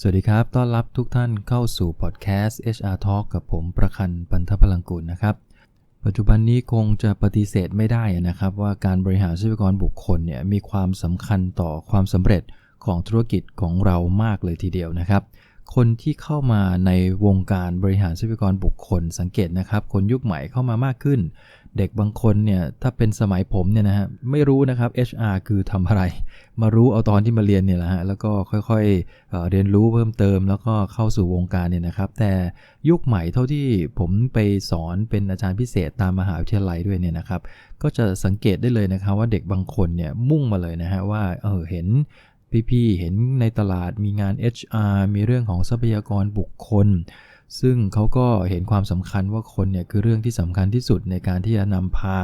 สวัสดีครับ ต้อนรับทุกท่านเข้าสู่พอดแคสต์ HR Talk กับผมประคันปันทพลังกุลนะครับ ปัจจุบันนี้คงจะปฏิเสธไม่ได้นะครับ ว่าการบริหารทรัพยากรบุคคลเนี่ยมีความสำคัญต่อความสำเร็จของธุรกิจของเรามากเลยทีเดียวนะครับ คนที่เข้ามาในวงการบริหารทรัพยากรบุคคลสังเกตนะครับ คนยุคใหม่เข้ามามากขึ้น เด็กบางคนเนี่ยถ้าเป็นสมัยผมเนี่ยนะฮะไม่รู้นะครับ HR คือทำอะไร มารู้เอาตอนที่มาเรียนเนี่ยแหละฮะแล้วก็ค่อยๆเเรียนรู้เพิ่มเติม แล้วก็เข้าสู่วงการเนี่ยนะครับ แต่ยุคใหม่เท่าที่ผมไปสอนเป็นอาจารย์พิเศษตามมหาวิทยาลัยด้วยเนี่ยนะครับ ก็จะสังเกตได้เลยนะครับว่าเด็กบางคนเนี่ยมุ่งมาเลยนะฮะว่าเออเห็นพี่ๆเห็นในตลาดมีงาน HR มีเรื่องของทรัพยากรบุคคล ซึ่งเขาก็เห็นความสำคัญว่าคนเนี่ยคือเรื่องที่สำคัญที่สุดในการที่จะนำพา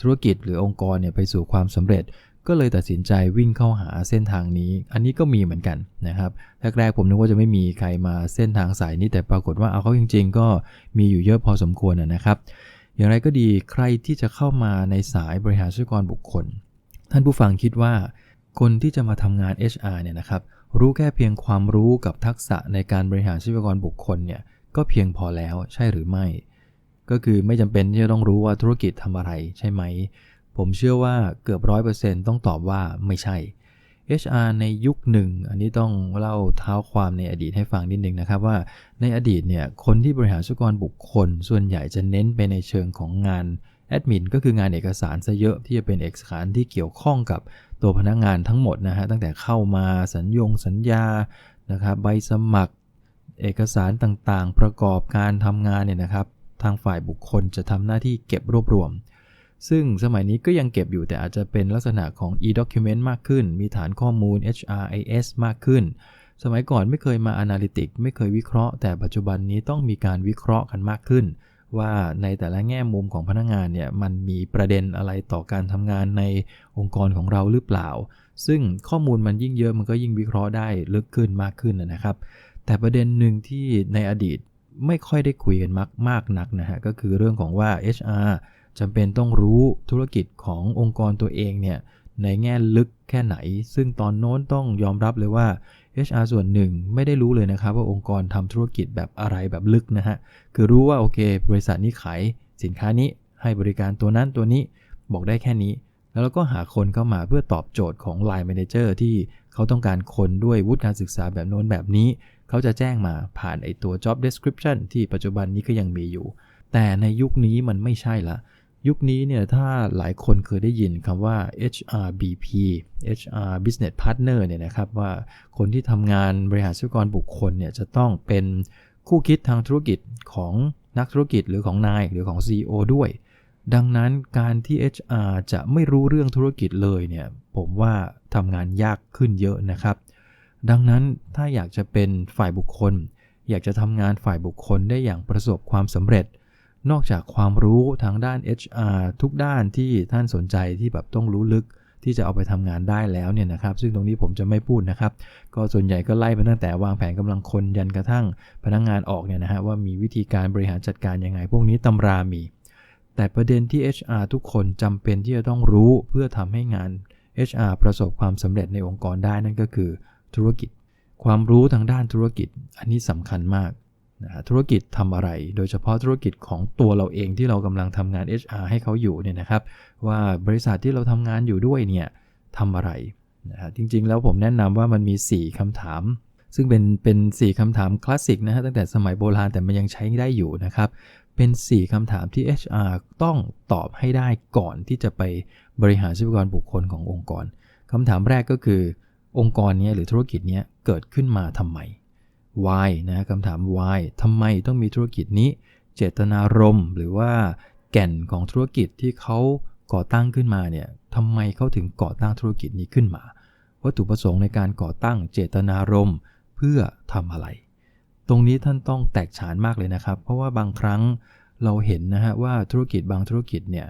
ธุรกิจหรือองค์กรเนี่ยไปสู่ความสำเร็จ ก็เลยตัดสินใจวิ่งเข้าหาเส้นทางนี้ อันนี้ก็มีเหมือนกันนะครับแรกๆผมนึกว่าจะไม่มีใครมาเส้นทางสายนี้แต่ปรากฏว่าเอาเข้าจริง ๆ ก็มีอยู่เยอะพอสมควรนะนะครับ อย่างไรก็ดีใครที่จะเข้ามาในสายบริหารทรัพยากรบุคคล ท่านผู้ฟังคิดว่า คนที่จะมาทำงาน HR เนี่ยนะครับรู้แค่เพียงความรู้กับทักษะในการบริหารทรัพยากรบุคคลเนี่ย ก็เพียงพอแล้วใช่หรือไม่ ก็คือไม่จำเป็นที่จะต้องรู้ว่าธุรกิจทำอะไรใช่ไหม ผมเชื่อว่าเกือบร้อยเปอร์เซ็นต์ต้องตอบว่าไม่ใช่ HR ในยุคหนึ่ง อันนี้ต้องเล่าเท้าความในอดีตให้ฟังนิดนึงนะครับว่าในอดีตเนี่ยคนที่บริหารทรัพยากรบุคคล ส่วนใหญ่จะเน้นไปในเชิงของงานแอดมินก็คืองานเอกสารซะเยอะที่จะเป็นเอกสารที่เกี่ยวข้องกับตัวพนักงานทั้งหมดนะฮะตั้งแต่เข้ามาสัญญงสัญญานะครับใบสมัคร เอกสารต่างๆ ประกอบการทำงานเนี่ยนะครับ ทางฝ่ายบุคคลจะทำหน้าที่เก็บรวบรวม ซึ่งสมัยนี้ก็ยังเก็บอยู่แต่อาจจะเป็นลักษณะของ e-document มากขึ้น มีฐานข้อมูล HRIS มากขึ้น สมัยก่อนไม่เคยมา Analytic ไม่เคยวิเคราะห์ แต่ปัจจุบันนี้ต้องมีการวิเคราะห์กันมากขึ้น ว่าในแต่ละแง่มุมของพนักงานเนี่ยมันมีประเด็นอะไรต่อการทำงานในองค์กรของเราหรือเปล่า ซึ่งข้อมูลมันยิ่งเยอะมันก็ยิ่งวิเคราะห์ได้ลึกขึ้นมากขึ้นนะครับ แต่ประเด็นหนึ่งที่ในอดีตไม่ค่อยได้คุยกันมากมากนักนะฮะก็คือเรื่องของว่า HR จำเป็นต้องรู้ธุรกิจขององค์กรตัวเองเนี่ยในแง่ลึกแค่ไหน ซึ่งตอนโน้นต้องยอมรับเลยว่า HR ส่วนหนึ่งไม่ได้รู้เลยนะครับว่าองค์กรทำธุรกิจแบบอะไรแบบลึกนะฮะ คือรู้ว่าโอเค บริษัทนี้ขายสินค้านี้ให้บริการตัวนั้นตัวนี้บอกได้แค่นี้ แล้วเราก็หาคนเข้ามาเพื่อตอบโจทย์ของ Line Manager ที่เขาต้องการคนด้วยวุฒิการศึกษาแบบโน้นแบบนี้ เขาจะแจ้งมาผ่านไอตัว job description ที่ปัจจุบันนี้ก็ยังมีอยู่ แต่ในยุคนี้มันไม่ใช่ละยุคนี้เนี่ยถ้าหลายคนเคยได้ยินคำว่า HRBP HR Business Partner เนี่ยนะครับว่าคนที่ทำงานบริหารทรัพยากรบุคคลเนี่ยจะต้องเป็นคู่คิดทางธุรกิจของนักธุรกิจหรือของนายหรือของ CEO ด้วย ดังนั้นการที่ HR จะไม่รู้เรื่องธุรกิจเลยเนี่ยผมว่าทำงานยากขึ้นเยอะนะครับ ดังนั้นถ้าอยากจะเป็นฝ่ายบุคคล อยากจะทำงานฝ่ายบุคคลได้อย่างประสบความสำเร็จ นอกจากความรู้ทางด้าน HR ทุกด้านที่ท่านสนใจที่แบบต้องรู้ลึกที่จะเอาไปทำงานได้แล้วเนี่ยนะครับ ซึ่งตรงนี้ผมจะไม่พูดนะครับ ก็ส่วนใหญ่ก็ไล่ไปตั้งแต่วางแผนกำลังคนยันกระทั่งพนักงงานออกเนี่ยนะฮะว่ามีวิธีการบริหารจัดการยังไง พวกนี้ตำรามี แต่ประเด็นที่ HR ทุกคนจำเป็นที่จะต้องรู้เพื่อทำให้งาน HR ประสบความสำเร็จในองค์กรได้นั่นก็คือ ธุรกิจ ความรู้ทางด้านธุรกิจ อันนี้สำคัญมากนะธุรกิจทำอะไร โดยเฉพาะธุรกิจของตัวเราเองที่เรากำลังทำงาน HR ให้เขาอยู่เนี่ยนะครับ ว่าบริษัทที่เราทำงานอยู่ด้วยเนี่ยทำอะไรนะจริงๆ แล้วผมแนะนำว่ามันมี 4คำถาม ซึ่งเป็นเป็น4คำถามคลาสสิกนะฮะตั้งแต่สมัยโบราณแต่มันยังใช้ได้อยู่นะครับ เป็น 4คำถามที่ HR ต้องตอบให้ได้ก่อนที่จะไปบริหารทรัพยากรบุคคลขององค์กรคำถามแรกก็คือ องค์กรนี้หรือธุรกิจนี้เกิดขึ้นมาทำไม why นะคำถาม why ทำไมต้องมีธุรกิจนี้ เจตนารมณ์หรือว่าแก่นของธุรกิจที่เขาก่อตั้งขึ้นมาเนี่ยทำไมเขาถึงก่อตั้งธุรกิจนี้ขึ้นมา วัตถุประสงค์ในการก่อตั้งเจตนารมณ์เพื่อทำอะไร ตรงนี้ท่านต้องแตกฉานมากเลยนะครับ เพราะว่าบางครั้งเราเห็นนะฮะว่าธุรกิจบางธุรกิจเนี่ย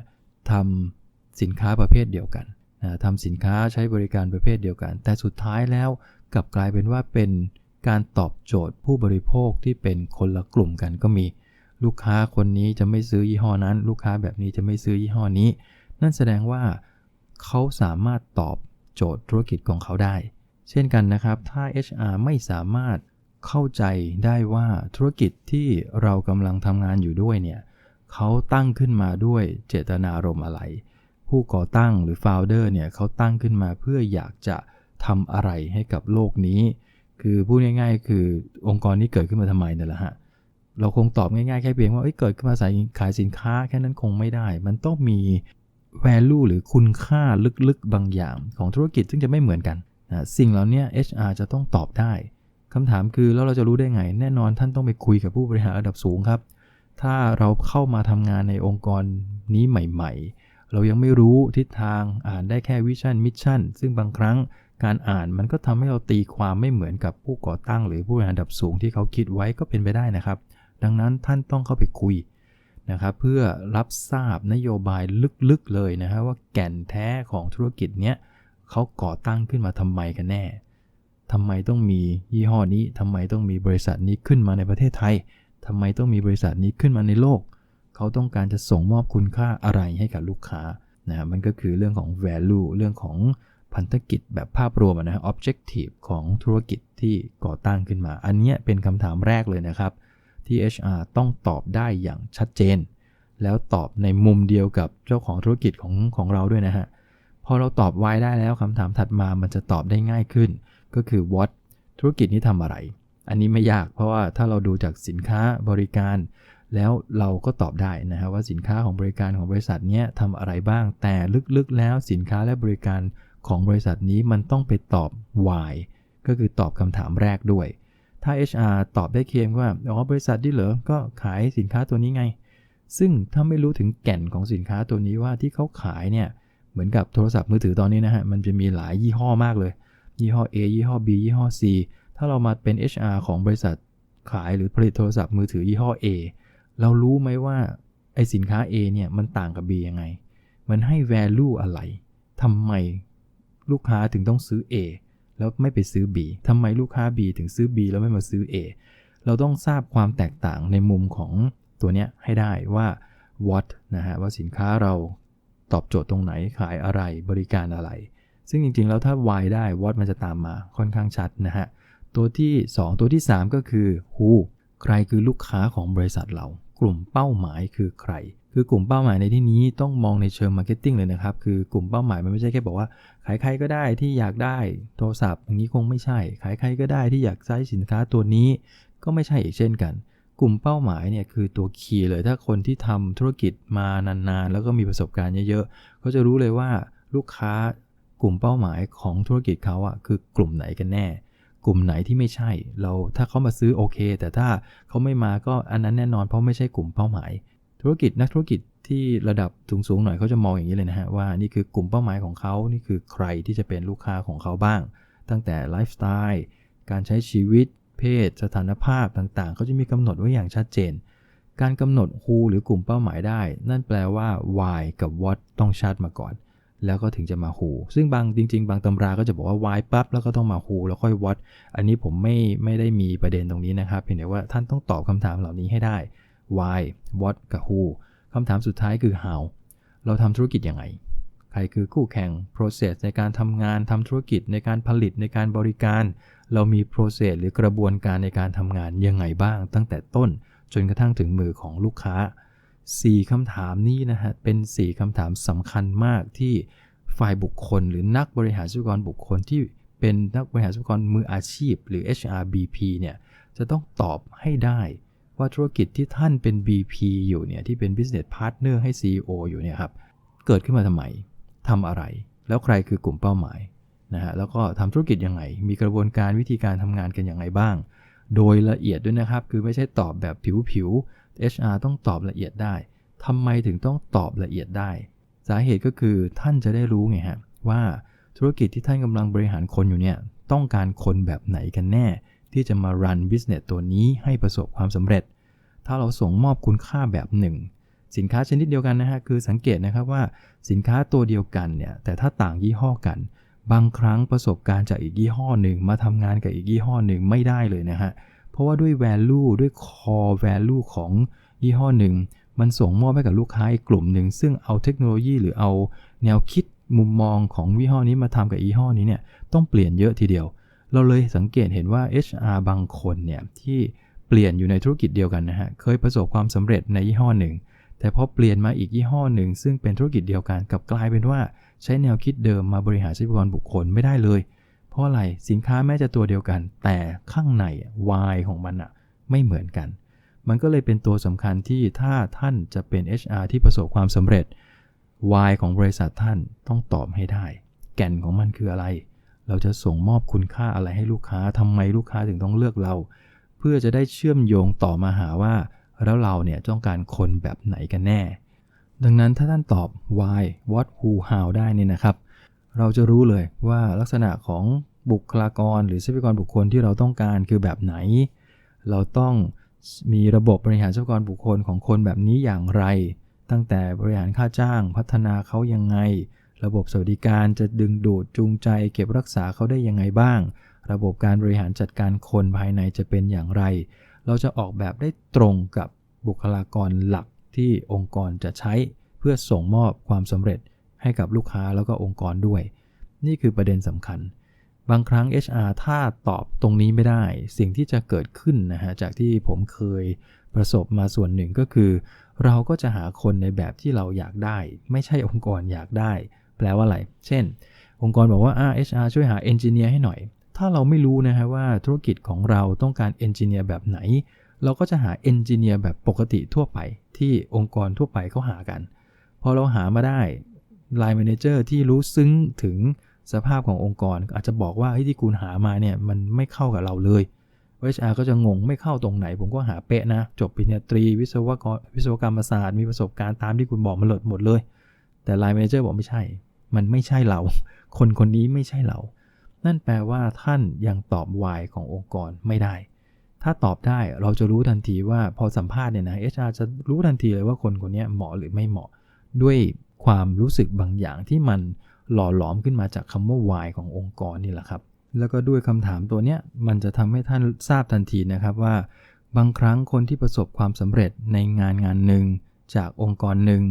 ทำสินค้าประเภทเดียวกัน นะทำสินค้าใช้บริการประเภทเดียวกัน แต่สุดท้ายแล้วกลับกลายเป็นว่าเป็นการตอบโจทย์ผู้บริโภคที่เป็นคนละกลุ่มกันก็มี ลูกค้าคนนี้จะไม่ซื้อยี่ห้อนั้น ลูกค้าแบบนี้จะไม่ซื้อยี่ห้อนี้ นั่นแสดงว่าเขาสามารถตอบโจทย์ธุรกิจของเขาได้ เช่นกันนะครับ ถ้า HR ไม่สามารถเข้าใจได้ว่าธุรกิจที่เรากำลังทำงานอยู่ด้วยเนี่ยเขาตั้งขึ้นมาด้วยเจตนารมณ์อะไร ผู้ก่อตั้งหรือโฟลเดอร์เนี่ยเขาตั้งขึ้นมาเพื่ออยากจะทำอะไรให้กับโลกนี้ คือพูดง่ายๆ คือองค์กรนี้เกิดขึ้นมาทำไมเนี่ยแหละฮะเราคงตอบง่ายๆ แค่เพียงว่าเเกิดขึ้นมาขายสินค้าแค่นั้นคงไม่ได้ มันต้องมี value หรือคุณค่าลึกๆบางอย่างของธุรกิจซึ่งจะไม่เหมือนกันนะสิ่งเหล่านี้ HR จะต้องตอบได้คำถามคือแล้วเราจะรู้ได้ไง แน่นอนท่านต้องไปคุยกับผู้บริหารระดับสูงครับ ถ้าเราเข้ามาทำงานในองค์กรนี้ใหม่ ๆ เรายังไม่รู้ทิศทางอ่านได้แค่วิชั่นมิชชั่นซึ่งบางครั้งการอ่านมันก็ทำให้เราตีความไม่เหมือนกับผู้ก่อตั้ง หรือผู้บริหารระดับสูงที่เขาคิดไว้ก็เป็นไปได้นะครับ ดังนั้นท่านต้องเข้าไปคุยนะครับเพื่อรับทราบนโยบายลึกๆเลยนะฮะว่าแก่นแท้ของธุรกิจเนี้ยเขาก่อตั้งขึ้นมาทำไมกันแน่ทำไมต้องมียี่ห้อนี้ทำไมต้องมีบริษัทนี้ขึ้นมาในประเทศไทยทำไมต้องมีบริษัทนี้ขึ้นมาในโลก เขาต้องการจะส่งมอบคุณค่าอะไรให้กับลูกค้านะมันก็คือเรื่องของ value เรื่องของพันธกิจแบบภาพรวมนะ objective ของธุรกิจที่ก่อตั้งขึ้นมา อันนี้เป็นคำถามแรกเลยนะครับที่ HR ต้องตอบได้อย่างชัดเจน แล้วตอบในมุมเดียวกับเจ้าของธุรกิจของของเราด้วยนะฮะพอเราตอบ why ได้แล้วคำถามถัดมามันจะตอบได้ง่ายขึ้น ก็คือ what ธุรกิจนี้ทำอะไร อันนี้ไม่ยากเพราะว่าถ้าเราดูจากสินค้าบริการ แล้วเราก็ตอบได้นะฮะว่าสินค้าของบริการของบริษัทนี้ทำอะไรบ้าง แต่ลึกๆแล้วสินค้าและบริการของบริษัทนี้มันต้องไปตอบ why ก็คือตอบคำถามแรกด้วย ถ้า HR ตอบได้เคียงว่าอ๋อบริษัทที่เหรอก็ขายสินค้าตัวนี้ไง ซึ่งถ้าไม่รู้ถึงแก่นของสินค้าตัวนี้ว่าที่เขาขายเนี่ยเหมือนกับโทรศัพท์มือถือตอนนี้นะฮะมันจะมีหลายยี่ห้อมากเลย ยี่ห้อ A ยี่ห้อ B ยี่ห้อ C ถ้าเรามาเป็น HR ของบริษัทขายหรือผลิตโทรศัพท์มือถือยี่ห้อ A เรารู้ไหมว่าไอสินค้า A เนี่ยมันต่างกับ B ยังไง มันให้ value อะไรทำไมลูกค้าถึงต้องซื้อ A แล้วไม่ไปซื้อ B ทำไมลูกค้า B ถึงซื้อ B แล้วไม่มาซื้อ A เราต้องทราบความแตกต่างในมุมของตัวเนี้ยให้ได้ว่า what นะฮะว่าสินค้าเราตอบโจทย์ตรงไหนขายอะไรบริการอะไร ซึ่งจริงๆ แล้วถ้า why ได้ what มันจะตามมาค่อนข้างชัดนะฮะ ตัวที่ 2 ตัวที่ 3 ก็คือ who ใครคือลูกค้าของบริษัทเรา กลุ่มเป้าหมายคือใคร คือกลุ่มเป้าหมายในที่นี้ต้องมองในเชิงมาร์เก็ตติ้งเลยนะครับ คือกลุ่มเป้าหมายมันไม่ใช่แค่บอกว่า ขายใครก็ได้ที่อยากได้โทรศัพท์อย่างนี้คงไม่ใช่ ขายใครก็ได้ที่อยากใช้สินค้าตัวนี้ ก็ไม่ใช่อีกเช่นกัน กลุ่มเป้าหมายเนี่ยคือตัวคีย์เลย ถ้าคนที่ทำธุรกิจมานานๆ แล้วก็มีประสบการณ์เยอะๆเขาจะรู้เลยว่าลูกค้ากลุ่มเป้าหมายของธุรกิจเขาอะคือกลุ่มไหนกันแน่ กลุ่มไหนที่ไม่ใช่ เราถ้าเขามาซื้อโอเค แต่ถ้าเขาไม่มาก็อันนั้นแน่นอนเพราะไม่ใช่กลุ่มเป้าหมาย ธุรกิจนักธุรกิจที่ระดับสูงๆหน่อยเขาจะมองอย่างนี้เลยนะฮะว่านี่คือกลุ่มเป้าหมายของเขา นี่คือใครที่จะเป็นลูกค้าของเขาบ้าง ตั้งแต่ไลฟ์สไตล์การใช้ชีวิต เพศ สถานภาพต่างๆเขาจะมีกำหนดไว้อย่างชัดเจน การกำหนด who หรือกลุ่มเป้าหมายได้ นั่นแปลว่า why กับ what ต้องชัดมาก่อน แล้วก็ถึงจะมา who ซึ่งบางจริง ๆ บางตำราก็จะบอกว่า why ปั๊บแล้วก็ต้องมา who แล้วค่อย what อันนี้ผมไม่ไม่ได้มีประเด็นตรงนี้นะครับเพียงแต่ว่าท่านต้องตอบคำถามเหล่านี้ให้ได้ why what กับ who คำถามสุดท้ายคือ how เราทำธุรกิจยังไง ใครคือคู่แข่ง process ในการทำงานทำธุรกิจในการผลิตในการบริการ เรามี process หรือกระบวนการในการทำงานยังไงบ้าง ตั้งแต่ต้นจนกระทั่งถึงมือของลูกค้า 4คำถามนี้นะฮะเป็น 4คำถามสำคัญมากที่ฝ่ายบุคคล หรือนักบริหารทรัพยากรบุคคลที่เป็นนักบริหารทรัพยากรมืออาชีพ หรือ HRBP เนี่ยจะต้องตอบให้ได้ว่าธุรกิจที่ท่านเป็น BP อยู่เนี่ยที่เป็น Business Partner ให้ CEO อยู่เนี่ยครับเกิดขึ้นมาทำไมทำอะไร แล้วใครคือกลุ่มเป้าหมายนะฮะแล้วก็ทำธุรกิจยังไง มีกระบวนการวิธีการทำงานกันอย่างไรบ้าง โดยละเอียดด้วยนะครับ คือไม่ใช่ตอบแบบผิวๆ HR ต้องตอบละเอียดได้ทำไมถึงต้องตอบละเอียดได้ สาเหตุก็คือท่านจะได้รู้ไงฮะว่าธุรกิจที่ท่านกำลังบริหารคนอยู่เนี่ยต้องการคนแบบไหนกันแน่ ที่จะมารันบิสเนสตัวนี้ให้ประสบความสำเร็จ ถ้าเราส่งมอบคุณค่าแบบหนึ่งสินค้าชนิดเดียวกันนะฮะคือสังเกตนะครับว่าสินค้าตัวเดียวกันเนี่ยแต่ถ้าต่างยี่ห้อกัน บางครั้งประสบการณ์จากอีกยี่ห้อหนึ่งมาทำงานกับอีกยี่ห้อหนึ่งไม่ได้เลยนะฮะเพราะว่าด้วย value ด้วย core value ของยี่ห้อหนึ่ง มันส่งมอบให้กับลูกค้าอีกกลุ่มหนึ่ง ซึ่งเอาเทคโนโลยีหรือเอาแนวคิดมุมมองของยี่ห้อนี้มาทำกับยี่ห้อนี้เนี่ยต้องเปลี่ยนเยอะทีเดียว เราเลยสังเกตเห็นว่า HR บางคนเนี่ยที่เปลี่ยนอยู่ในธุรกิจเดียวกันนะฮะเคยประสบความสำเร็จในยี่ห้อหนึ่ง แต่พอเปลี่ยนมาอีกยี่ห้อหนึ่ง ซึ่งเป็นธุรกิจเดียวกันกับกลายเป็นว่าใช้แนวคิดเดิมมาบริหารทรัพยากรบุคคลไม่ได้เลยเเพราะอะไรสินค้าแม้จะตัวเดียวกัน แต่ข้างในวายของมันอะไม่เหมือนกัน มันก็เลยเป็นตัวสำคัญที่ถ้าท่านจะเป็น HR ที่ประสบความสำเร็จ Y ของบริษัทท่านต้องตอบให้ได้ แก่นของมันคืออะไร เราจะส่งมอบคุณค่าอะไรให้ลูกค้าทำไมลูกค้าถึงต้องเลือกเรา เพื่อจะได้เชื่อมโยงต่อมาหาว่า แล้วเราเนี่ยต้องการคนแบบไหนกันแน่ ดังนั้นถ้าท่านตอบ why what who how ได้นี่นะครับ เราจะรู้เลยว่าลักษณะของบุคลากร หรือทรัพยากรบุคคลที่เราต้องการคือแบบไหน เราต้องมีระบบบริหารทรัพยากรบุคคลของคนแบบนี้อย่างไร ตั้งแต่บริหารค่าจ้าง พัฒนาเขายังไง ระบบสวัสดิการจะดึงดูดจูงใจ เก็บรักษาเขาได้ยังไงบ้าง ระบบการบริหารจัดการคนภายในจะเป็นอย่างไร เราจะออกแบบได้ตรงกับบุคลากรหลักที่องค์กรจะใช้เพื่อส่งมอบความสำเร็จ ให้กับลูกค้าแล้วก็องค์กรด้วย นี่คือประเด็นสำคัญ บางครั้ง HR ถ้าตอบตรงนี้ไม่ได้ สิ่งที่จะเกิดขึ้นนะฮะจากที่ผมเคยประสบมาส่วนหนึ่งก็คือ เราก็จะหาคนในแบบที่เราอยากได้ ไม่ใช่องค์กรอยากได้ แปลว่าอะไร เช่น องค์กรบอกว่าอ่า HR ช่วยหาเอนจิเนียร์ให้หน่อย ถ้าเราไม่รู้นะฮะว่าธุรกิจของเราต้องการเอนจิเนียร์แบบไหน เราก็จะหาเอนจิเนียร์แบบปกติทั่วไป ที่องค์กรทั่วไปเขาหากัน พอเราหามาได้ Line Manager ที่รู้ซึ้งถึงสภาพขององค์กร อาจจะบอกว่าที่คุณหามาเนี่ยมันไม่เข้ากับเราเลย HR ก็จะงงไม่เข้าตรงไหน ผมก็หาเป๊ะนะ จบปริญญาตรี วิศวกรวิศวกรรมศาสตร์มีประสบการณ์ตามที่คุณบอกมาหมดเลย แต่ Line Manager บอกไม่ใช่ มันไม่ใช่เรา คนคนนี้ไม่ใช่เรา นั่นแปลว่าท่านยังตอบ why ขององค์กรไม่ได้ ถ้าตอบได้เราจะรู้ทันทีว่าพอสัมภาษณ์เนี่ยนะ HR จะรู้ทันทีเลยว่าคนคนนี้เหมาะหรือไม่เหมาะด้วย ความรู้สึกบางอย่างที่มันหล่อหลอมขึ้นมาจากคำว่า why ขององค์กรนี่แหละครับ แล้วก็ด้วยคำถามตัวเนี้ยมันจะทำให้ท่านทราบทันทีนะครับว่า บางครั้งคนที่ประสบความสำเร็จในงานงานหนึ่งจากองค์กรหนึ่ง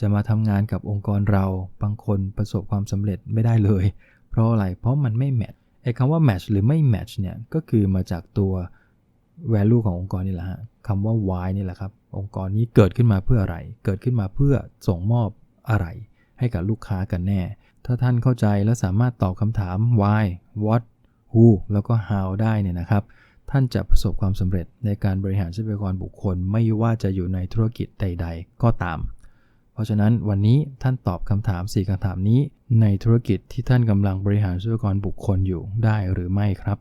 จะมาทำงานกับองค์กรเรา บางคนประสบความสำเร็จไม่ได้เลย เพราะอะไรเพราะมันไม่แมทไอ้คำว่า match หรือไม่ match เนี่ยก็คือมาจากตัว value ขององค์กรนี่แหละฮะคำว่า why นี่แหละครับองค์กรนี้เกิดขึ้นมาเพื่ออะไร เกิดขึ้นมาเพื่อส่งมอบ อะไร ให้กับลูกค้ากันแน่ ถ้าท่านเข้าใจและสามารถตอบคำถาม why what who แล้วก็ how ได้เนี่ยนะครับ ท่านจะประสบความสำเร็จในการบริหารทรัพยากรบุคคล ไม่ว่าจะอยู่ในธุรกิจใด ๆ ก็ตาม เพราะฉะนั้นวันนี้ท่านตอบคำถาม 4คำถามนี้ ในธุรกิจที่ท่านกำลังบริหารทรัพยากรบุคคลอยู่ได้หรือไม่ครับ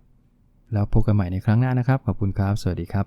แล้วพบกันใหม่ในครั้งหน้านะครับ ขอบคุณครับ สวัสดีครับ